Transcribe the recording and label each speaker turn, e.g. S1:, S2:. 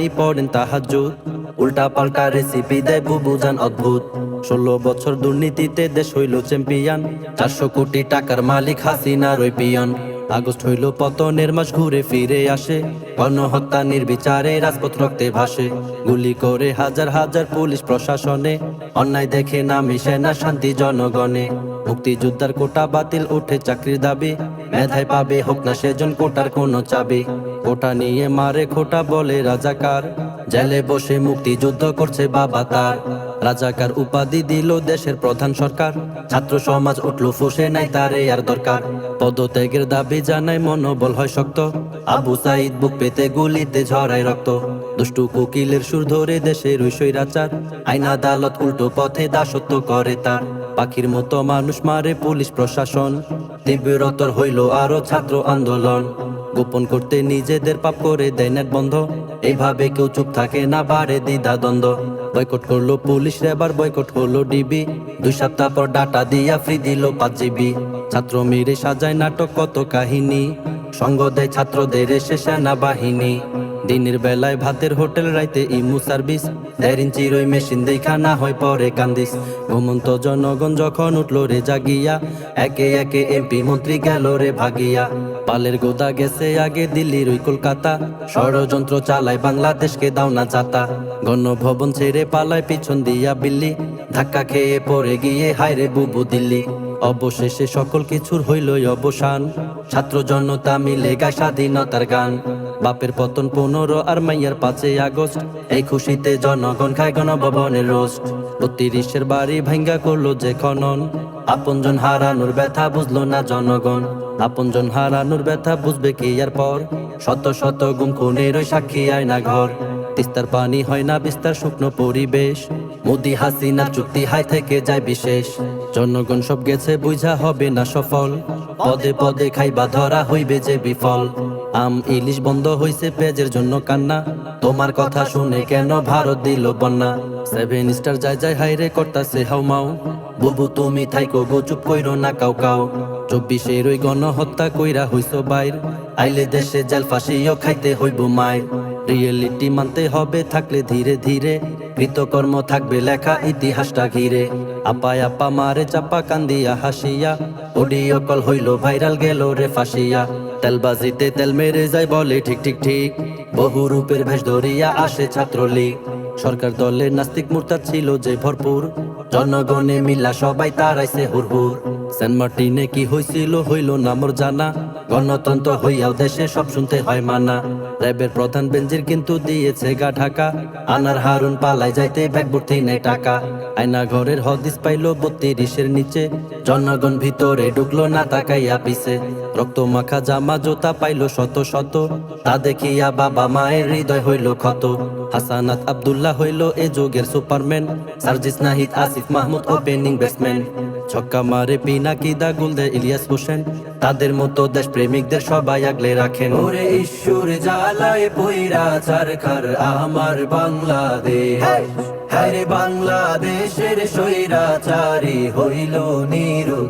S1: এই পড়েন তাহাজুদ উল্টা পাল্টা রেসিপি দেয় বুবুজান অদ্ভুত। ষোলো বছর দুর্নীতিতে দেশ হইল চ্যাম্পিয়ন চারশো কোটি টাকার মালিক হাসিনা রই পিয়ন। আগস্ট হইল পতনের মাস, ঘুরে ফিরে আসে। গণহত্যা নির্বিচারে, রাজপথ রক্তে ভাসে। গুলি করে হাজার হাজার পুলিশ প্রশাসনে। অন্যায় দেখে নামে সেনা, শান্তি জনগণে। মুক্তিযোদ্ধার কোটা বাতিল, উঠে চাকরির দাবি। মেধায় পাবে, হোক না সেজন, কোটার কোনো চাবি। কোটা নিয়ে মারে খোটা বলে রাজাকার। জেলে বসে মুক্তিযুদ্ধ করছে বাবা তার। রাজাকার উপাধি দিল দেশের প্রধান সরকার। ছাত্র সমাজ উঠল, ফুসে নাই তারে আর দরকার। পদত্যাগের দাবি জানায় মনোবল হয় শক্ত। আবু সাইদ বুক পেতে গুলিতে ঝরায় রক্ত। দুষ্টু কোকিলের সুর ধরে দেশের স্বৈরাচার। আইন আদালত উল্টো পথে দাসত্ব করে তার। পাখির মতো মানুষ মারে পুলিশ প্রশাসন। তীব্রতর হইল আরও ছাত্র আন্দোলন। গোপন করতে নিজেদের পাপ করে দেয় নেট বন্ধ। এইভাবে কেউ চুপ থাকে না, বাড়ে দ্বিধা দ্বন্দ্ব বয়কট করল পুলিশ, এবার বয়কট হলো ডিবি। দুই সপ্তাহ পর ডাটা দিয়া ফ্রি দিল পাঁচ জিবি ছাত্র মেরে সাজায় নাটক কত কাহিনী? সঙ্গ দেয় ছাত্রদের এসে সেনাবাহিনী। দিনের বেলায় ভাতের হোটেল, রাইতে ইমু সার্ভিস। দেড় ইঞ্চির মেশিন দেখা না হয় পরে কান্দিস। ঘুমন্ত জনগণ যখন উঠল রে জাগিয়া, একে একে এমপি মন্ত্রী গেল রে ভাগিয়া। পালের গোদা গেছে আগে দিল্লির ওই কলকাতা। ষড়যন্ত্র চালায় বাংলাদেশকে দাও না যাতা গণভবন ছেড়ে পালায় পিছন দিয়া বিল্লি। ধাক্কা খেয়ে পড়ে গিয়ে হায়রে বুবু দিল্লি। অবশেষে সকল কিছুর হইল অবসান। ছাত্র জনতা মিলে গায় স্বাধীনতার গান। বাপের পতন পনেরো আর মাইয়ার পাঁচে আগস্ট। এই খুশিতে জনগণ খায় গণভবনের রোস্ট। বত্রিশের বাড়ি ভাঙ্গা করল যে খনন। আপনজন হারানোর ব্যথা বুঝলো না জনগণ। আপন আপনজন হারানোর ব্যথা বুঝবে কি এর পর? শত শত গুম খুনের ওই সাক্ষী আয় না ঘর। তিস্তার পানি হয় না বিস্তার শুকনো পরিবেশ। মোদি হাসিনার চুক্তি হাই থেকে যায় বিশেষ। জনগণ সব গেছে বুঝা হবে না সফল। পদে পদে খাইবা ধরা হইবে যে বিফল। আম ইলিশ বন্ধ হইছে পেজের জন্য কান্না। তোমার কথা শুনে কেন ভারত দিল বন্যা? সেভেন স্টার যায় যায় হাইরে হাউ মাও বুবু তুমি থাইকো গো, চুপ কইরো না কাউ কাউ। চব্বিশের ওই গণহত্যা কইরা হইছ বাইর। আইলে দেশে জেল ফাঁসিও খাইতে হইব মায়ের। রিয়েলিটি মানতে হবে, থাকলে ধীরে ধীরে। কৃতকর্ম থাকবে লেখা ইতিহাসটা ঘিরে। আপায় আপা মারে চাপা কান্দিয়া হাসিয়া। অডিও কল হইল ভাইরাল গেল রে ফাঁসিয়া। তেলবাজিতে তেল মেরে যায় বলে ঠিক ঠিক ঠিক। বহু রূপের ভেষ ধরিয়া আসে ছাত্রলীগ। সরকার দলের নাস্তিক মূর্তা ছিল যে ভরপুর। জনগণে মিলা সবাই তারাইছে হুরহুর। মার্টিনে কি হইছিল হইল না মোর জানা। গণতন্ত্র হইয়াও দেশে সব শুনতে হয় মানা। র্যাবের প্রধান বেঞ্জির কিন্তু দিয়েছে গা ঢাকা। আনার হারুন পালাই যাইতে ব্যাগ নেই টাকা। আয়না ঘরের হদিস পাইলো বত্রিশের নিচে। জনগণ ভিতরে ঢুকলো না তাকাইয়া পিছে। রক্ত মাখা জামা জোতা পাইলো শত শত। তা দেখিয়া বাবা মায়ের হৃদয় হইল ক্ষত। হাসানাত আব্দুল্লাহ হইল এ যুগের সুপারম্যান। সার্জিস নাহিদ, আসিফ মাহমুদ ও ওপেনিং ব্যাটসম্যান। ছক্কা মারে পিনাকি দা গুলদে ইলিয়াস হোসেন? তাদের মতো দেশ প্রেমিকদের সবাই আগলে রাখেন। ওরে ঈশ্বর জালায় পইরা চারখার আমার বাংলাদেশ। হ্যাঁ রে বাংলাদেশের সৈরাচারী হইল নিরু